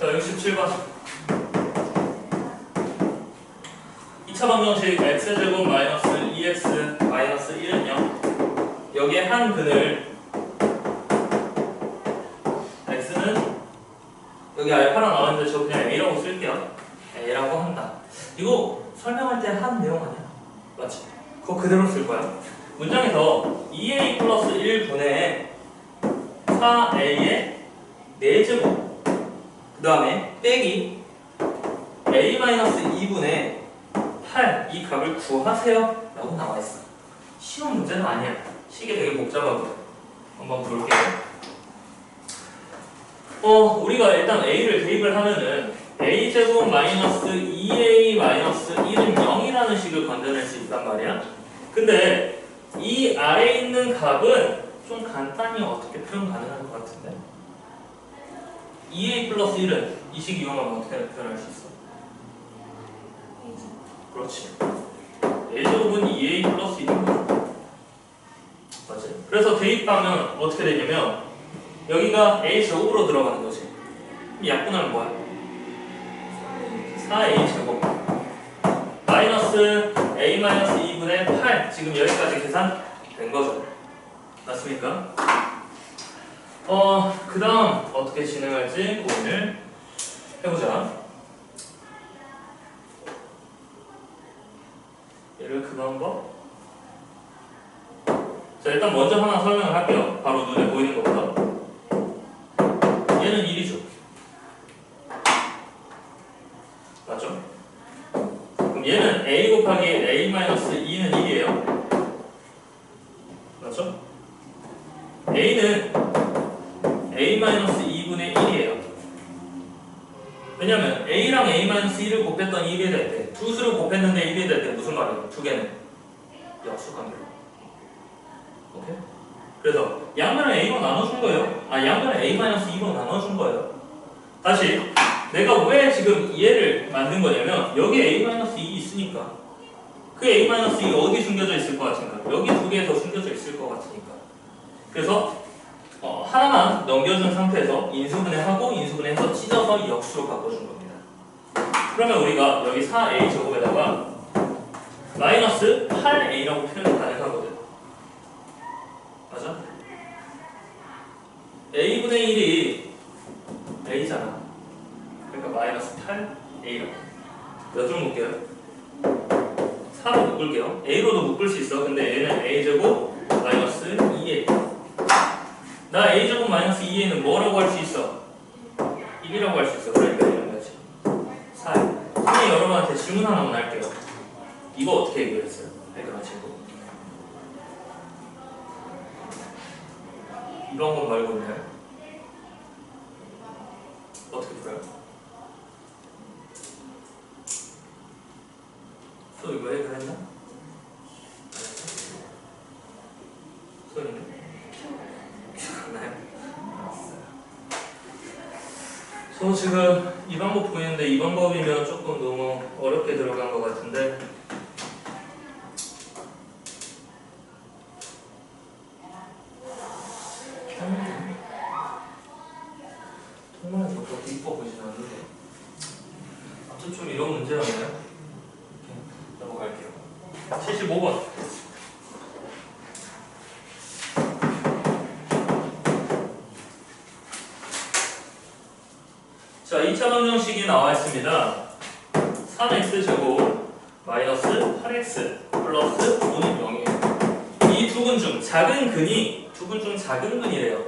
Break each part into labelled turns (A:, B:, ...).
A: 자, 67번. 2차 방정식 x제곱 마이너스 2x 마이너스 1은 0. 여기에 한 근을 x는 여기 알파라 나왔는데 저 그냥 a라고 쓸게요. a라고 한다. 이거 설명할 때 한 내용 아니야? 맞지? 그거 그대로 쓸 거야. 문장에서 2a 플러스 1분의 4a의 4제곱 그 다음에 빼기 a-2분의 8 이 값을 구하세요. 라고 나와 있어 쉬운 문제는 아니야 식이 되게 복잡하거든 한번 볼게요. 어 우리가 일단 a를 대입을 하면은 a제곱 마이너스 2a 마이너스 1은 0이라는 식을 건져낼 수 있단 말이야. 근데 이 아래에 있는 값은 좀 간단히 어떻게 표현 가능할 것 같은데 2a 플러스 1은 이 식 이용하면 어떻게 표현할 수 있어? 그렇지. a제곱은 2a 플러스 1인 거죠. 맞지? 그래서 대입하면 어떻게 되냐면 여기가 a 제곱으로 들어가는 거지. 그럼 약분하면 뭐야? 4a 제곱 마이너스 a 마이너스 2분의 8 지금 여기까지 계산 된 거죠. 맞습니까? 어, 그 다음 어떻게 진행할지 오늘 해보자. 얘를 그 방법. 자, 일단 먼저 하나 설명을 할게요. 바로 눈에 보이는 것보다. 얘는 1이죠. 맞죠? 그럼 얘는 a 곱하기 a-2는 1이에요. 맞죠? a는 a-2분의 1이에요. 왜냐면 a랑 a-1을 곱했더니 1이 될 때, 두 수를 곱했는데 1이 될 때 무슨 말이에요? 두 개는 역수관계. 오케이? 그래서 양면을 a로 나눠준 거예요. 아 양면을 a-2로 나눠준 거예요. 다시 내가 왜 지금 얘를 만든 거냐면 여기 a-2 있으니까 그 a-2 어디 숨겨져 있을 것 같은가? 여기 두 개에서 숨겨져 있을 것 같으니까. 그래서 어, 하나만 넘겨준 상태에서 인수분해하고 인수분해해서 찢어서 역수로 바꿔준 겁니다. 그러면 우리가 여기 4a 제곱에다가 마이너스 8a라고 표현 가능하거든. 맞아? a분의 1이 a잖아. 그러니까 마이너스 8a라고. 몇줄 묶게요? 4로 묶을게요. a로도 묶을 수 있어. 근데 얘는 a제곱 마이너스 2a. 나 a제곱 마이너스 2a는 뭐라고 할 수 있어? 1이라고 할 수 있어. 그러니까 이런 거지. 4. 선생님 여러분한테 질문 하나만 할게요. 이거 어떻게 해결했어요? 해결하시고. 이런 건 말고는 어떻게 풀어요? 또 이거 해결했나? 소리는? 기억나요? 저 지금 이 이 방법이면 조금 너무 어렵게 들어간 것 같은데 정말 그렇게 이뻐 보이진 않는데 아무튼 좀 이런 문제라면 이렇게 넘어갈게요 75번 자, 2차 방정식이 나와 있습니다. 3x 제곱 마이너스 8x 플러스 5는 0이에요. 이 두 근 중 작은 근이 두 근 중 작은 근이래요.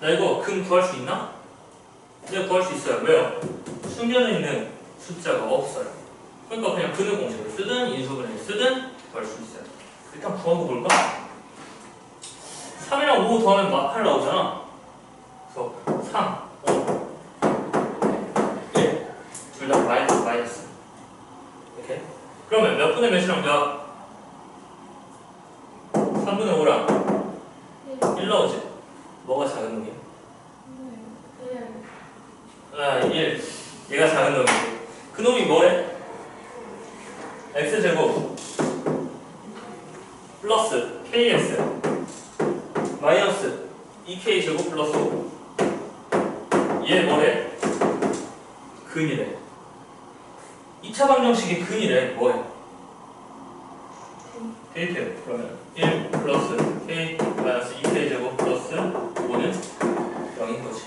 A: 나 이거 근 구할 수 있나? 네, 구할 수 있어요. 왜요? 숨겨져 있는 숫자가 없어요. 그러니까 그냥 근의 공식을 쓰든 인수분해를 쓰든 구할 수 있어요. 일단 구하고 볼까? 3이랑 5 더하면 막 8 나오잖아. 그래서 3, 5, 둘다 마이너스 마이너스 이렇게 그러면 몇 분의 몇이랑 몇? 3분의 5랑 1 나오지? 뭐가 작은 놈이야? 아, 1 얘가 작은 놈이지 그 놈이 뭐래? x제곱 플러스 kx 마이너스 2k제곱 플러스 5. 얘 뭐래? 근이래. 2차 방정식이 근이래. 뭐야? k표 그러면 1 플러스 k 마이너스 2k 제곱 플러스 5는 0인 거지.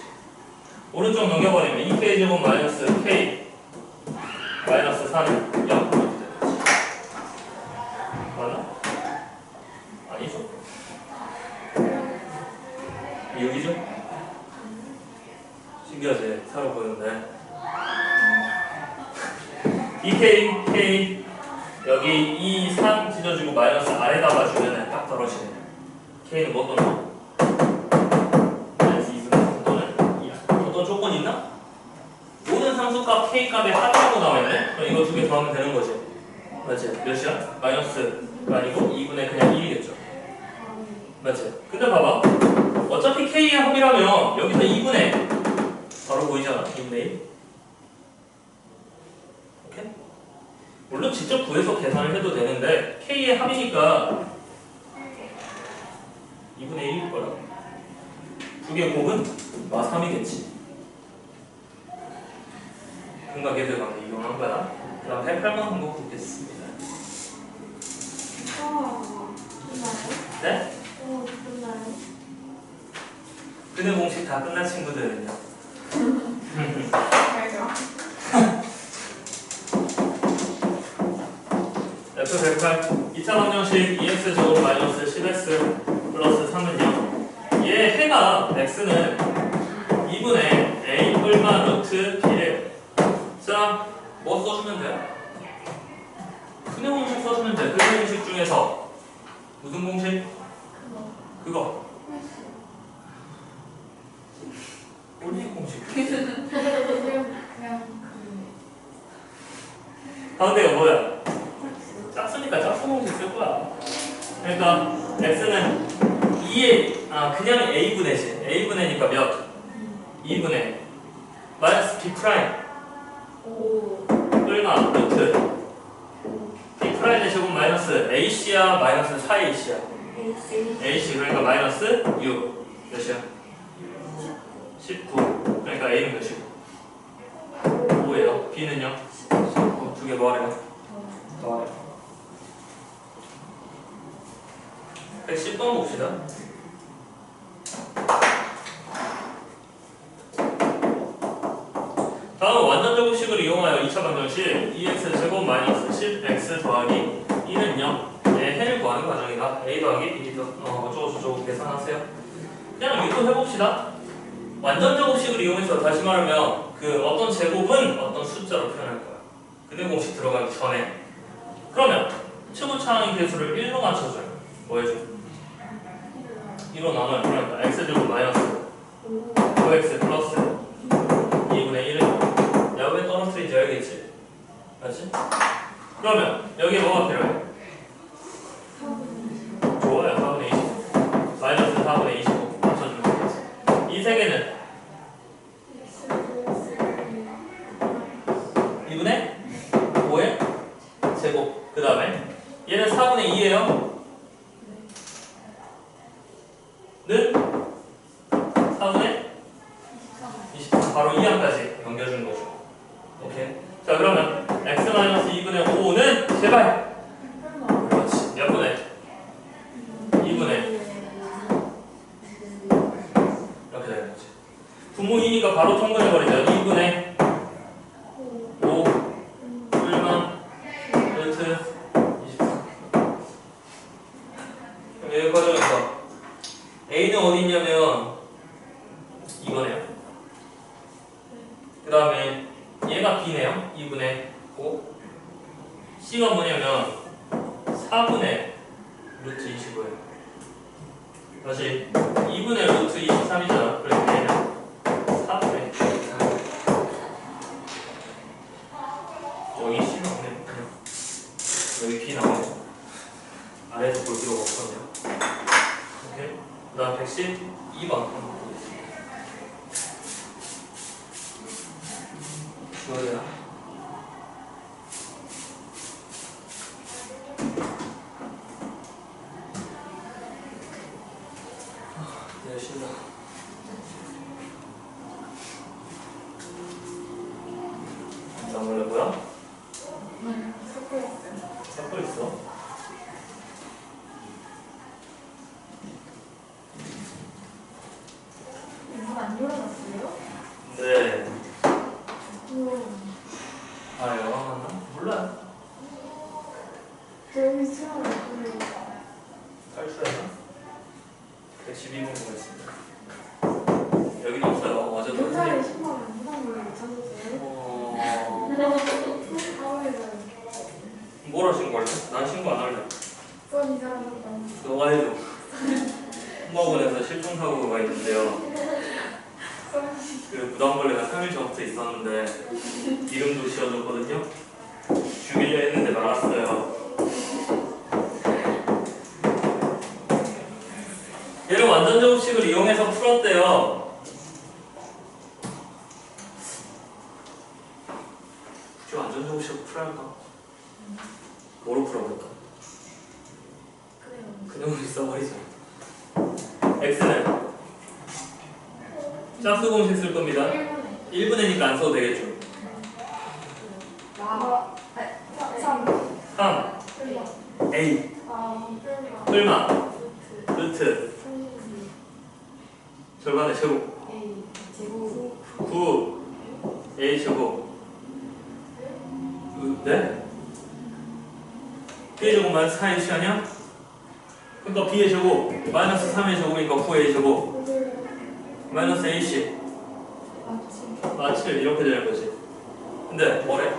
A: 오른쪽 넘겨버리면 2k 제곱 마이너스 k 마이너스 4는 0 이렇게 되는 거지. 맞나? 아니죠. 여기죠? 신기하지? 살아 보이는데. 2k, k, 여기 2, 3 찢어지고 마이너스 아래다가 주면 딱 떨어지네. k는 뭐 또는? 마이너스 2분의 3 또는 2야. 어떤 조건 있나? 모든 상수값 k 값에 합이라고 나와있네? 그럼 이거 두 개 더하면 되는 거지. 맞지? 몇이야? 마이너스가 아니고 2분의 그냥 1이겠죠. 맞지? 근데 봐봐. 어차피 k의 합이라면 여기서 2분의 바로 보이잖아. 2분의 1. 오케이? 물론 직접 구해서 계산을 해도 되는데 k의 합이니까 2분의 1일 거라. 두개 곱은 마 3이겠지. 근각계들 관계 이용한 거야. 그 다음 해팔만 한번 보겠습니다.
B: 어, 끝나요?
A: 네?
B: 어, 끝나요?
A: 근해 공식 다 끝난 친구들은요. F 108 2차 방정식 2x 제곱 마이너스 10x 플러스 3은 0. 얘 해가 x는 2분의 a 뿔마 루트 b래요. 자, 뭐 써주면 돼요? 근해 공식 써주면 돼. 근해 공식 중에서 무슨 공식? 그거. 올리 공식. 가운데가 뭐야? 짝수 공식 쓸 거야. 그러니까 x는 2의 아 그냥 a 분의지. a 분의니까 몇? 2분의 마이너스 b 프라임 얼마 루트 b 프라임의 제곱 마이너스 ac야 마이너스 4ac야.
B: 에이스,
A: ac 그러니까 마이너스 6 몇이야? 19 그러니까 a는 몇이고 5예요. b는요? 19 두개 뭐하래요? 더하래요. 110번 봅시다. 다음 완전 제곱식을 이용하여 2차 방정식 2x 제곱 마이너스 10x 더하기 2는 0. 의 해를 구하는 과정이다. a 더하기 b 더 어, 어쩌고 저쩌고 계산하세요. 그냥 이거 해봅시다. 완전 제곱식을 이용해서 다시 말하면 그 어떤 제곱은 어떤 숫자로 표현할 거야. 근데 공식 들어가기 전에. 그러면 최고 차항의 개수를 1로 맞춰줘요. 뭐 해줘? 1로 나눠요. 그러니까 x제곱 마이너스
B: 오,
A: 5x 플러스 2분의 1은 야구에 떨어뜨리지 알겠지? 맞지? 그러면 여기 뭐가 필요해? 좋아요. 4분의 20 마이너스 4분의 25 맞춰주면 되겠지. 이 세 개는 2분의 5의 제곱 그 다음에 얘는 4분의 2예요 는 4분의 23 바로 2항까지 넘겨주는 거죠 오케이 자 그러면 x-2분의 5는 제발 그렇지 몇 분의 2분의 이렇게 되는 거지 분모이니까 바로 통분해버리자 2분의 5 뿔만 루트 23 그럼 여기 과정에서 A는 어디 있냐면 이거네요 그 다음에 얘가 B네요 2분의 5 C가 뭐냐면 4분의 루트 25예요 다시 2분의 루트 23이잖아 그래서 얘는 4분의 23 여기 C 나오네 여기 B 나오네 아래에서 볼 필요가 없거든요. 오케이. 그 다음 112번 뭐야 네, 신나. 부담을내고요
B: 네. 섞고 있어요.
A: 잡고 있어
B: 이거 안 열어놨어요?
A: 네
B: 우와.
A: 아 영화 맞나? 몰라요
B: 저 여기 수영 없어요.
A: 탈출했나? 112분 보겠습니다 여기도 없어요 어제도
B: 경찰에
A: 선생님
B: 10만 원 부담을 찾았어요?
A: 어...
B: 다음에는
A: 뭐라 신고할래? 난 신고 안 할래 해줘 홍마원에서 실종사고가 있는데요 그 부담벌레가 3일 전부터 있었는데 이름도 지어줬거든요 죽이려 했는데 말았어요 얘를 완전 제곱식을 이용해서 풀었대요 굳이 완전 제곱식을 풀어야 할까? 뭐로 풀어볼까? 그냥 써버리자 x는 짝수 공식 쓸 겁니다
B: 1분에.
A: 1분이니까 안 써도 되겠죠
B: 나. 아, 3.
A: 3
B: 1번.
A: a
B: 아, 1번.
A: 뿔마
B: 루트.
A: 루트
B: 32.
A: 절반의 제곱
B: A. 제곱.
A: 9 a 제곱 으, 네? b의 제곱 마이너스 4a 시아냐? 그러니까 b의 제곱 마이너스 3의 제곱이니까 9a 제곱 마이너스 ac 7 이렇게 되는 거지. 근데 뭐래?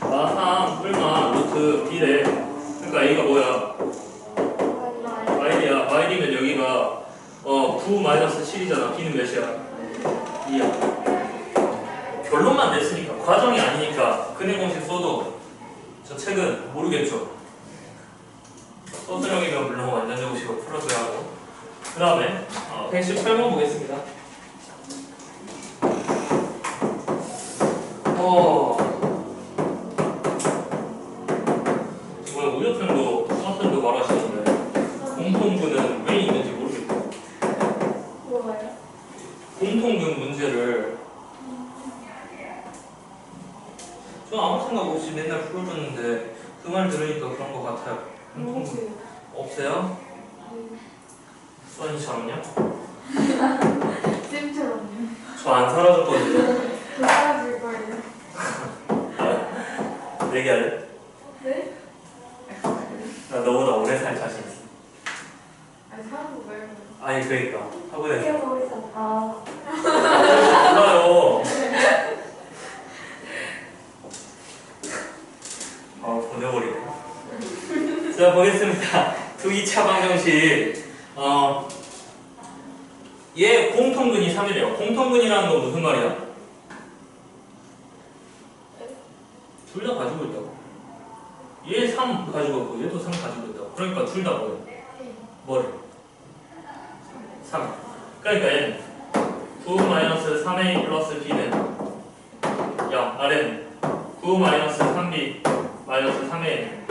A: 아, 3 뿔마 루트 b래. 그러니까 a가 뭐야? y야. y면 여기가 어, 9 마이너스 7이잖아. b는 몇이야? 2야. 결론만 냈으니까 과정이 아니니까 근해 공식 써도 저 책은 모르겠죠. 소수령이면 물론 완전 정식으로 풀어줘야 하고 그 다음에 어, 118번 보겠습니다. 수환이처럼요?
B: 쌤처럼요.
A: 저 안 사라졌거든요.
B: 그 사라질 거예요.
A: 내기할래?
B: 네?
A: 나 너보다 오래 살 자신 있어.
B: 아니, 사는 거 말고.
A: 아니 그러니까
B: 뛰어보겠어. 아.
A: 몰라요. 아 보내버리네. 자 보겠습니다. 두 2차 방정식. 어, 얘 공통근이 3이래요. 공통근이라는 건 무슨 말이야? 둘 다 가지고 있다고. 얘 3 가지고 있고 얘도 3 가지고 있다고. 그러니까 둘 다 뭐예요? 뭐를? 3. 그러니까 얘는 9 마이너스 3a 플러스 b는 0. 아래는 9 마이너스 3b 마이너스 3a는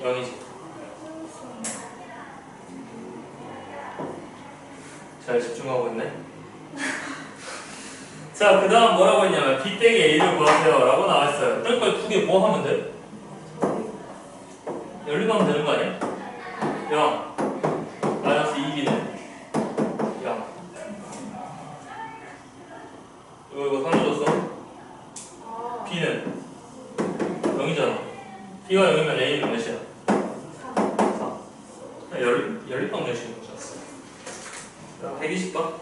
A: 0이지. 잘 집중하고 있네. 자, 그 다음 뭐라고 했냐면 빼기 a를 구하세요 라고 나왔어요. 그러니까 두개 뭐 하면 돼? 연립하면 되는 거 아니야? 0 마이너스 2b는 0 이거 이거 상해줬어?
B: 아.
A: b는 0이잖아 b가 0이면 a는 몇이야? 4 열, 연립방정식인 거잖아 120번.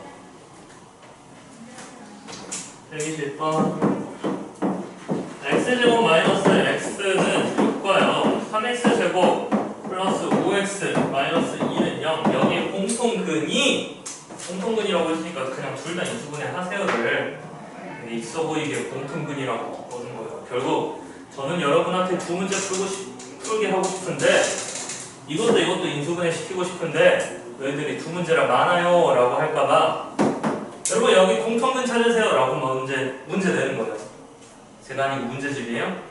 A: 120번. X제곱 마이너스 x는 6과요. 3x제곱 플러스 5x 마이너스 2는 0 여기에 공통근이 공통근이라고 했으니까 그냥 둘 다 인수분해 하세요를 있어 보이게 공통근이라고 보는 거예요. 결국 저는 여러분한테 두 문제 풀고 싶, 풀게 하고 싶은데 이것도 이것도 인수분해 시키고 싶은데 너희들이 두 문제라 많아요 라고 할까봐 여러분 여기 공통근 찾으세요 라고 문제, 문제 내는 거예요. 제가 아니고 문제집이에요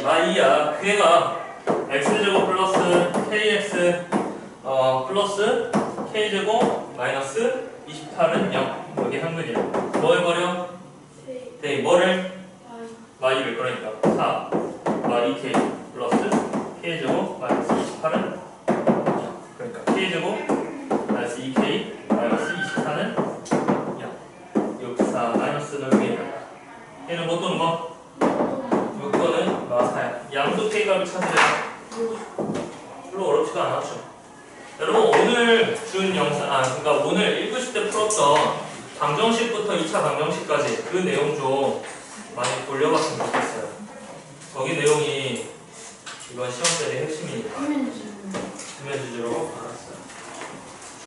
A: 이 마이야 그게가 x제곱 플러스 kx 어 플러스 k제곱 마이너스 28은 0 여기 한근이야 뭐 해버려?
B: 세.
A: 네 뭐를? 마이를 그러니까 4 마이 k 플러스 k제곱 마이너스 28은 0 그러니까 k제곱 마이너스 2k 마이너스 24는 0 6, 4 마이너스는 위에 얘는 뭐 또는 뭐? 요거 K값을 찾으래요. 별로 어렵지가 않았죠. 여러분 오늘 준 영상, 아 그러니까 오늘 1교시 때 풀었던 방정식부터 2차 방정식까지 그 내용 좀 많이 돌려봤으면 좋겠어요. 거기 내용이 이번 시험 때의 핵심이니까.
B: 화면 좀.